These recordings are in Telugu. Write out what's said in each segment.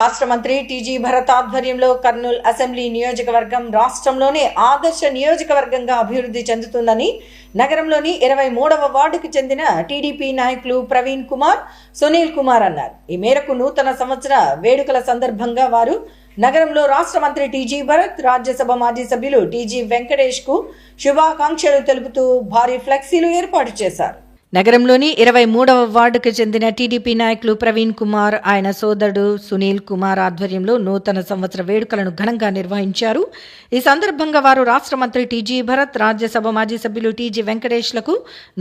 రాష్ట్ర మంత్రి టీజీ భరత్ ఆధ్వర్యంలో కర్నూలు అసెంబ్లీ నియోజకవర్గం రాష్ట్రంలోనే ఆదర్శ నియోజకవర్గంగా అభివృద్ధి చెందుతుందని నగరంలోని ఇరవై మూడవ వార్డుకు చెందిన టీడీపీ నాయకులు ప్రవీణ్ కుమార్ సునీల్ కుమార్ అన్నారు. ఈ మేరకు నూతన సంవత్సర వేడుకల సందర్భంగా వారు నగరంలో రాష్ట్ర మంత్రి టీజీ భరత్ రాజ్యసభ మాజీ సభ్యులు టీజీ వెంకటేష్కు శుభాకాంక్షలు తెలుపుతూ భారీ ఫ్లెక్సీలు ఏర్పాటు చేశారు. నగరంలోని ఇరవై మూడవ వార్డుకు చెందిన టీడీపీ నాయకులు ప్రవీణ్ కుమార్ ఆయన సోదరుడు సునీల్ కుమార్ ఆధ్వర్యంలో నూతన సంవత్సర వేడుకలను ఘనంగా నిర్వహించారు. ఈ సందర్భంగా వారు రాష్ట్ర మంత్రి టీజీ భరత్ రాజ్యసభ మాజీ సభ్యులు టీజీ వెంకటేష్లకు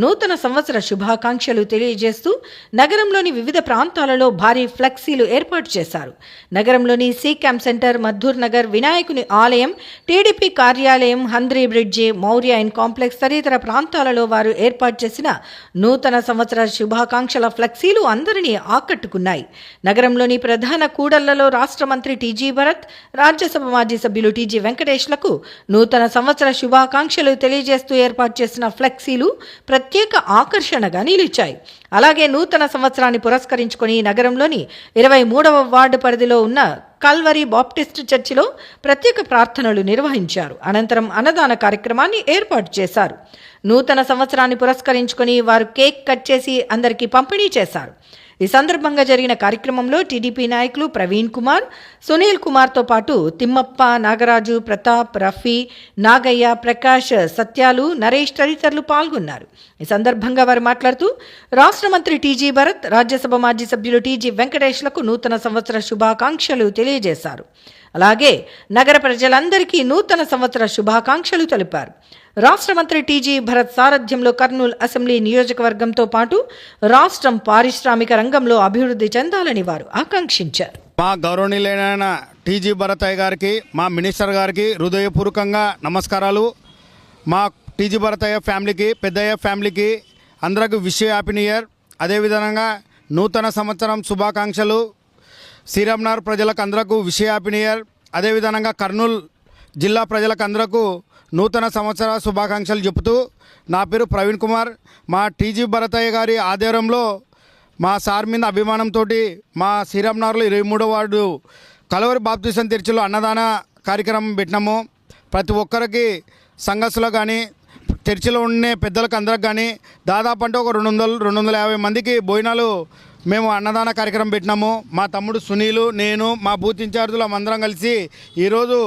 నూతన సంవత్సర శుభాకాంక్షలు తెలియజేస్తూ నగరంలోని వివిధ ప్రాంతాలలో భారీ ఫ్లెక్సీలు ఏర్పాటు చేశారు. నగరంలోని C camp centre Madhur Nagar వినాయకుని ఆలయం టీడీపీ కార్యాలయం Handri bridge Maurya inn complex తదితర ప్రాంతాలలో వారు ఏర్పాటు చేసిన నూతన సంవత్సర శుభాకాంక్షల ఫ్లెక్సీలు అందరినీ ఆకట్టుకున్నాయి. నగరంలోని ప్రధాన కూడళ్ళలో రాష్ట్ర మంత్రి టీజీ భరత్ రాజ్యసభ మాజీ సభ్యులు టీజీ వెంకటేష్లకు నూతన సంవత్సర శుభాకాంక్షలు తెలియజేస్తూ ఏర్పాటు చేసిన ఫ్లెక్సీలు ప్రత్యేక ఆకర్షణగా నిలిచాయి. అలాగే నూతన సంవత్సరాన్ని పురస్కరించుకొని నగరంలోని ఇరవై మూడవ వార్డు పరిధిలో ఉన్న కల్వరి బాప్టిస్ట్ చర్చిలో ప్రత్యేక ప్రార్థనలు నిర్వహించారు. అనంతరం అన్నదాన కార్యక్రమాన్ని ఏర్పాటు చేశారు. నూతన సంవత్సరాన్ని పురస్కరించుకొని వారు కేక్ కట్ చేసి అందరికీ పంపిణీ చేశారు. ఈ సందర్భంగా జరిగిన కార్యక్రమంలో టీడీపీ నాయకులు ప్రవీణ్ కుమార్ సునీల్ కుమార్తో పాటు తిమ్మప్ప నాగరాజు ప్రతాప్ రఫీ నాగయ్య ప్రకాష్ సత్యాలు నరేష్ తదితరులు పాల్గొన్నారు. ఈ సందర్భంగా వారు మాట్లాడుతూ రాష్ట్ర మంత్రి టీజీ భరత్ రాజ్యసభ మాజీ సభ్యులు టీజీ వెంకటేష్లకు నూతన సంవత్సర శుభాకాంక్షలు తెలియజేశారు. అలాగే నగర ప్రజలందరికీ నూతన సంవత్సర శుభాకాంక్షలు తెలిపారు. రాష్ట్ర మంత్రి టీజీ భరత్ సారథ్యంలో కర్నూలు అసెంబ్లీ నియోజకవర్గంతో పాటు రాష్ట్రం పారిశ్రామిక రంగంలో అభివృద్ధి చెందాలని వారు ఆకాంక్షించారు. మా గౌరవనీయులైన టీజీ భరతయ్య గారికి మా మినిస్టర్ గారికి హృదయపూర్వకంగా నమస్కారాలు. మా టీజీ భరతయ్య ఫ్యామిలీకి పెద్దయ్య ఫ్యామిలీకి అందరికి విష్ హ్యాపీ న్యూ ఇయర్. అదేవిధంగా నూతన సంవత్సరం శుభాకాంక్షలు. శ్రీరామ్నగర్ ప్రజలకు అందరకు విష్ ఇయర్ అదేవిధంగా కర్నూలు జిల్లా ప్రజలకు అందరకు నూతన సంవత్సర శుభాకాంక్షలు చెబుతూ నా పేరు ప్రవీణ్ కుమార్. మా టీజీ భరతయ్య గారి ఆధ్వర్యంలో మా సార్ మీద అభిమానంతో మా శ్రీరామ్నగర్లో ఇరవై మూడో వార్డు కలవరి బాప్తీసం తెరిచిలో అన్నదాన కార్యక్రమం పెట్టినాము. ప్రతి ఒక్కరికి సంఘస్సులో కానీ చర్చిలో ఉండే పెద్దలకు అందరికి కానీ దాదాపు అంటే ఒక రెండు వందలు రెండు వందల యాభై మందికి భోజనాలు మేము అన్నదాన కార్యక్రమం పెట్టినాము. మా తమ్ముడు సునీలు నేను మా బూత్ ఇన్ఛార్జులు అందరం కలిసి ఈరోజు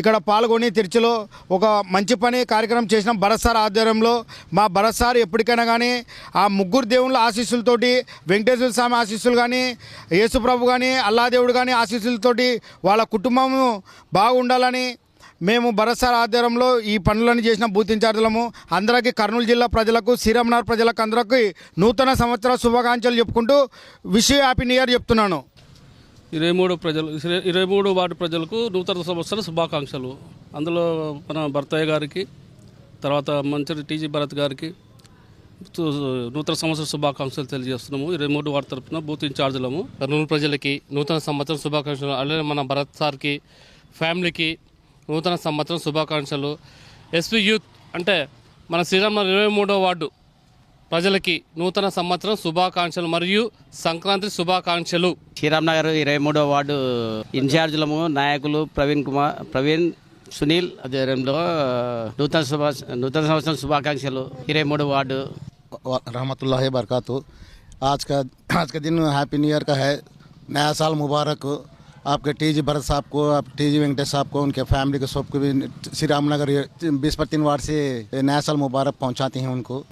ఇక్కడ పాల్గొని చర్చిలో ఒక మంచి పని కార్యక్రమం చేసినాం భరత్ సార్ ఆధ్వర్యంలో. మా భరత్ సార్ ఎప్పటికైనా కానీ ఆ ముగ్గురు దేవుళ్ళ ఆశీస్సులతోటి వెంకటేశ్వర స్వామి ఆశీస్సులు కానీ యేసుప్రభు కానీ అల్లాదేవుడు కానీ ఆశీస్సులతోటి వాళ్ళ కుటుంబము బాగుండాలని మేము భరత్ సార్ ఆధ్వర్యంలో ఈ పనులను చేసిన బూత్ ఇన్ఛార్జులము అందరికీ కర్నూలు జిల్లా ప్రజలకు శ్రీరామనగర్ ప్రజలకు అందరికీ నూతన సంవత్సర శుభాకాంక్షలు చెప్పుకుంటూ విష్ హ్యాపీ న్యూ ఇయర్ చెప్తున్నాను. ఇరవై మూడు ప్రజలు ఇరవై మూడు వార్డు ప్రజలకు నూతన సంవత్సర శుభాకాంక్షలు. అందులో మన భర్తయ్య గారికి తర్వాత మంత్రి టీజీ భరత్ గారికి నూతన సంవత్సర శుభాకాంక్షలు తెలియజేస్తున్నాము. ఇరవై మూడు వార్డు తరపున బూత్ ఇన్ఛార్జీలము. కర్నూలు ప్రజలకి నూతన సంవత్సరం శుభాకాంక్షలు. అలాగే మన భరత్ సార్కి ఫ్యామిలీకి నూతన సంవత్సరం శుభాకాంక్షలు ఎస్పీ యూత్ అంటే మన శ్రీరామ ఇరవై మూడో వార్డు ప్రజలకి నూతన సంవత్సరం శుభాకాంక్షలు మరియు సంక్రాంతి శుభాకాంక్షలు శ్రీరామ్ నగర్ ఇరవై మూడో వార్డు ఇన్ఛార్జీలము నాయకులు ప్రవీణ్ కుమార్ ప్రవీణ్ సునీల్ ఆధ్వర్యంలో నూతన శుభ నూతన సంవత్సరం శుభాకాంక్షలు ఇరవై మూడు వార్డు रहमतुल्लाह बरकातु आज का आज का दिन हैप्पी न्यू ईयर का है नया साल मुबारक हो आपके टी जी भरत साहब को, आप टी जी वेंकटेश साहब को, उनके फैमिली को सबको भी श्री रामनगर बीस पर तीन वार्ड से नया साल मुबारक पहुंचाते हैं उनको।